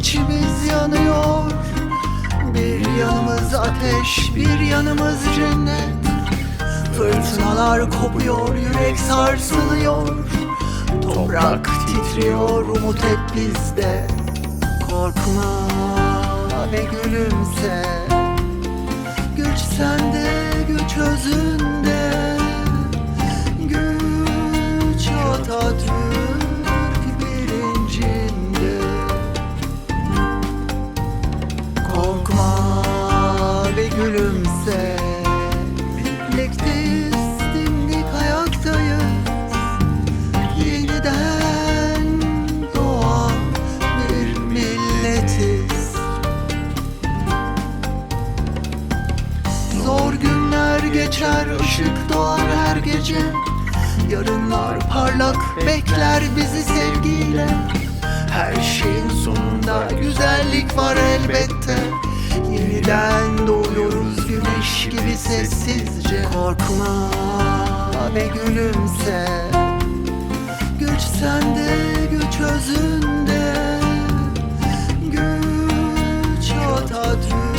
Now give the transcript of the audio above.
İçimiz yanıyor. Bir yanımız ateş Bir yanımız cennet. Fırtınalar kopuyor Yürek sarsılıyor. Toprak titriyor Umut hep bizde. Korkma ve gülümse. Güç sende güç özünde. Geçer ışık doğar her gece. Yarınlar parlak bekler bizi sevgiyle. Her şeyin sonunda güzellik var elbette. Yeniden doğuyoruz güneş gibi sessizce. Korkma ve gülümse. Güç sende güç özünde. Güç Atatürk